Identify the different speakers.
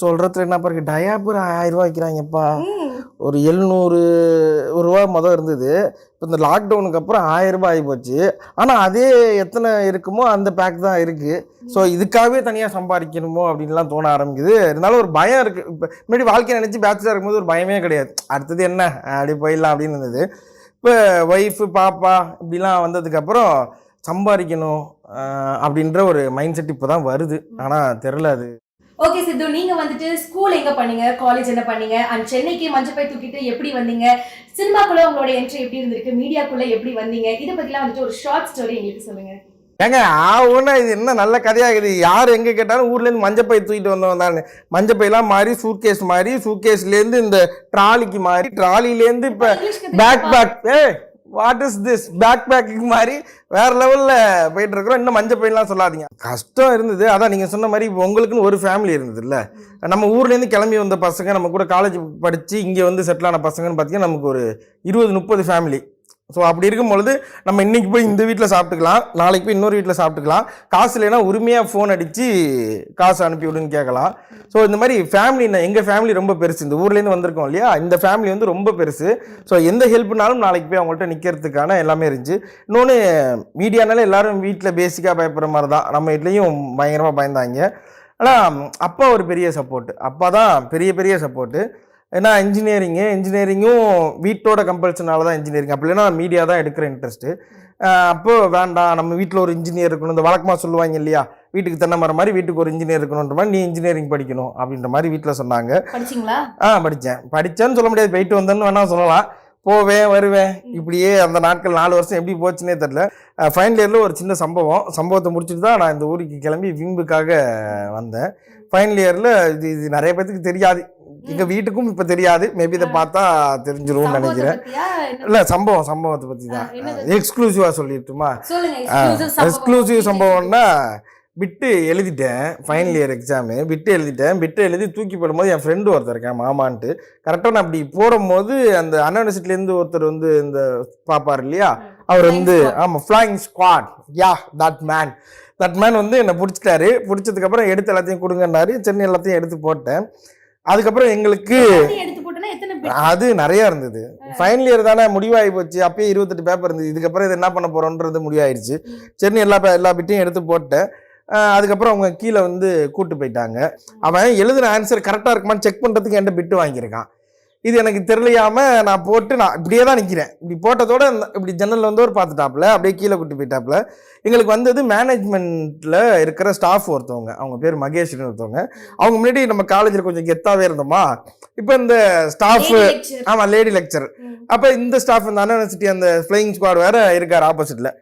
Speaker 1: சொல்றதுல என்ன பாருங்க டயாபர் ஆயிரம் ரூபாய் வைக்கிறாங்கப்பா. ஒரு எழுநூறு ஒரு ரூபா மொதல் இருந்தது. இப்போ இந்த லாக்டவுனுக்கு அப்புறம் ஆயிரம் ரூபாய் ஆகி போச்சு. ஆனால் அதே எத்தனை இருக்குமோ அந்த பேக் தான் இருக்குது ஸோ இதுக்காகவே தனியாக சம்பாதிக்கணுமோ அப்படின்லாம் தோண ஆரம்பிக்குது. இருந்தாலும் ஒரு பயம் இருக்குது இப்போ முன்னாடி வாழ்க்கையை நினச்சி பேச்சுலர் இருக்கும்போது ஒரு பயமே கிடையாது. அடுத்தது என்ன? அப்படி போயிடலாம் அப்படின்னு இருந்தது. இப்போ ஒய்ஃபு பாப்பா இப்படிலாம் வந்ததுக்கப்புறம் சம்பாதிக்கணும் அப்படின்ற ஒரு மைண்ட் செட் இப்போ தான் வருது ஆனால் தெரில அது
Speaker 2: ஓகே சித்து நீங்க வந்துட்டு ஸ்கூல் எங்க பண்ணீங்க? காலேஜ் என்ன பண்ணீங்க? அண்ட் சென்னைக்கு மஞ்சப்பை தூக்கிட்டு எப்படி வந்தீங்க? சினிமாக்குள்ள உங்களோட என்ட்ரி எப்படி இருந்திருக்கு? மீடியாக்குள்ள எப்படி வந்தீங்க? இதை பத்திலாம் வந்துட்டு ஒரு ஷார்ட் ஸ்டோரி எங்களுக்கு சொல்லுங்க.
Speaker 1: ஏங்க ஆவுன்னா இது என்ன நல்ல கதையாகுது? யார் எங்கே கேட்டாலும் ஊர்லேருந்து மஞ்சப்பை தூக்கிட்டு வந்தவன் தான். மஞ்சப்பையெல்லாம் மாறி சூட்கேஸ் மாறி சூட்கேஸ்லேருந்து இந்த ட்ராலிக்கு மாறி ட்ராலிலேருந்து இப்போ bag bag a what is this bag packing மாதிரி வேற லெவலில் போயிட்டு இருக்கிறோம் இன்னும் மஞ்சள் பெயின்லாம் சொல்லாதீங்க. கஷ்டம் இருந்தது. அதான் நீங்கள் சொன்ன மாதிரி இப்போ உங்களுக்குன்னு ஒரு ஃபேமிலி இருந்தது இல்லை நம்ம ஊர்லேருந்து கிளம்பி வந்த பசங்க நம்ம கூட காலேஜ் படித்து இங்கே வந்து செட்டில் ஆன பசங்கன்னு பார்த்தீங்கன்னா நமக்கு ஒரு இருபது முப்பது ஃபேமிலி ஸோ அப்படி இருக்கும் பொழுது நம்ம இன்னைக்கு போய் இந்த வீட்டில் சாப்பிட்டுக்கலாம் நாளைக்கு போய் இன்னொரு வீட்டில் சாப்பிட்டுக்கலாம். காசு இல்லைன்னா உரிமையாக ஃபோன் அடித்து காசு அனுப்பி விடுன்னு கேட்கலாம். ஸோ இந்த மாதிரி ஃபேமிலினா எங்கள் ஃபேமிலி ரொம்ப பெருசு. இந்த ஊர்லேருந்து வந்திருக்கோம் இல்லையா? இந்த ஃபேமிலி வந்து ரொம்ப பெருசு. ஸோ எந்த ஹெல்ப்னாலும் நாளைக்கு போய் அவங்கள்ட்ட நிற்கிறதுக்கான எல்லாமே இருந்துச்சு. இன்னொன்று மீடியானால எல்லாரும் வீட்டில் பேசிக்காக பயப்படுற மாதிரி தான். நம்ம வீட்லேயும் பயங்கரமாக பயந்தாங்க. ஆனால் அப்பா ஒரு பெரிய சப்போர்ட்டு அப்பா தான் பெரிய பெரிய சப்போர்ட்டு ஏன்னா இன்ஜினியரிங்கு இன்ஜினியரிங்கும் வீட்டோட கம்பல்ஷனால தான் இன்ஜினியரிங் அப்படி இல்லைன்னா மீடியா தான் எடுக்கிற இன்ட்ரெஸ்ட்டு அப்போ வேண்டாம் நம்ம வீட்டில் ஒரு இன்ஜினியர் இருக்கணும். இந்த வழக்கமாக சொல்லுவாங்க இல்லையா? வீட்டுக்கு தென்னை மரம் மாதிரி வீட்டுக்கு ஒரு இன்ஜினியர் இருக்கணுன்ற மாதிரி நீ இன்ஜினியரிங் படிக்கணும் அப்படின்ற மாதிரி வீட்டில் சொன்னாங்க.
Speaker 2: படிச்சீங்களா?
Speaker 1: ஆ படித்தேன் படித்தேன்னு சொல்ல முடியாது. போயிட்டு வந்தேன்னு வேணால் சொல்லலாம். போவேன் வருவேன். இப்படியே அந்த நாட்கள் நாலு வருஷம் எப்படி போச்சுன்னே தெரில ஃபைனல் இயரில் ஒரு சின்ன சம்பவம். சம்பவத்தை முடிச்சுட்டு தான் நான் இந்த ஊருக்கு கிளம்பி விம்புக்காக வந்தேன். ஃபைனல் இயரில் இது இது நிறைய பேத்துக்கு தெரியாது. எங்கள் வீட்டுக்கும் இப்போ தெரியாது. மேபி இதை பார்த்தா தெரிஞ்சிரும்னு நினைக்கிறேன். இல்லை சம்பவம் சம்பவத்தை பற்றி தான்? எக்ஸ்க்ளூசிவாக சொல்லிட்டுமா. எக்ஸ்க்ளூசிவ் சம்பவம்னா பிட்டு எழுதிட்டேன். ஃபைனல் இயர் எக்ஸாமு பிட்டு எழுதிட்டேன். பிட்டு எழுதி தூக்கி போடும்போது என் ஃப்ரெண்டு ஒருத்தர் இருக்கேன் மாமான்ட்டு. கரெக்டாக நான் அப்படி போடும்போது அந்த அண்ணா யூனிவர்சிட்டிலேருந்து ஒருத்தர் வந்து இந்த பார்ப்பார் இல்லையா? அவர் வந்து. ஆமாம் flying squad yeah that man that man வந்து என்னை பிடிச்சிட்டாரு. பிடிச்சதுக்கப்புறம் எடுத்து எல்லாத்தையும் கொடுங்கன்னாரு. சென்னை எல்லாத்தையும் எடுத்து போட்டேன். அதுக்கப்புறம் எங்களுக்கு? அது நிறைய இருந்தது. ஃபைனல் இயர் தானே முடிவாகி போச்சு. அப்பயே இருபத்தெட்டு பேப்பர் இருந்தது. இதுக்கப்புறம் இது என்ன பண்ண போறோன்றது முடிவாயிருச்சு. சரி எல்லா பே- எல்லா பிட்டையும் எடுத்து போட்டேன். அதுக்கப்புறம் அவங்க கீழே வந்து கூட்டு போயிட்டாங்க. அவன் எழுதுன ஆன்சர் கரெக்டாக இருக்குமான்னு செக் பண்ணுறதுக்கு என்கிட்ட பிட்டு வாங்கியிருக்கான். இது எனக்கு தெரியலையாம நான் போட்டு நான் இப்படியே தான் நிற்கிறேன் இப்படி போட்டதோட இப்படி ஜன்னல் வந்து ஒரு பார்த்துட்டாப்புல அப்படியே கீழே கூட்டு போயிட்டாப்புல. எங்களுக்கு வந்தது மேனேஜ்மெண்ட்டில் இருக்கிற ஸ்டாஃப் ஒருத்தவங்க. அவங்க பேர் மகேஷ்னு ஒருத்தவங்க. அவங்க முன்னாடி நம்ம காலேஜில் கொஞ்சம் கெத்தாவே இருந்தோமா? இப்போ இந்த ஸ்டாஃப். ஆமாம் லேடி லெக்சர். அப்போ இந்த ஸ்டாஃப் இந்த யூனிவர்சிட்டி அந்த ஃப்ளைங் ஸ்குவாட் வேற இருக்கார் ஆப்போசிட்ல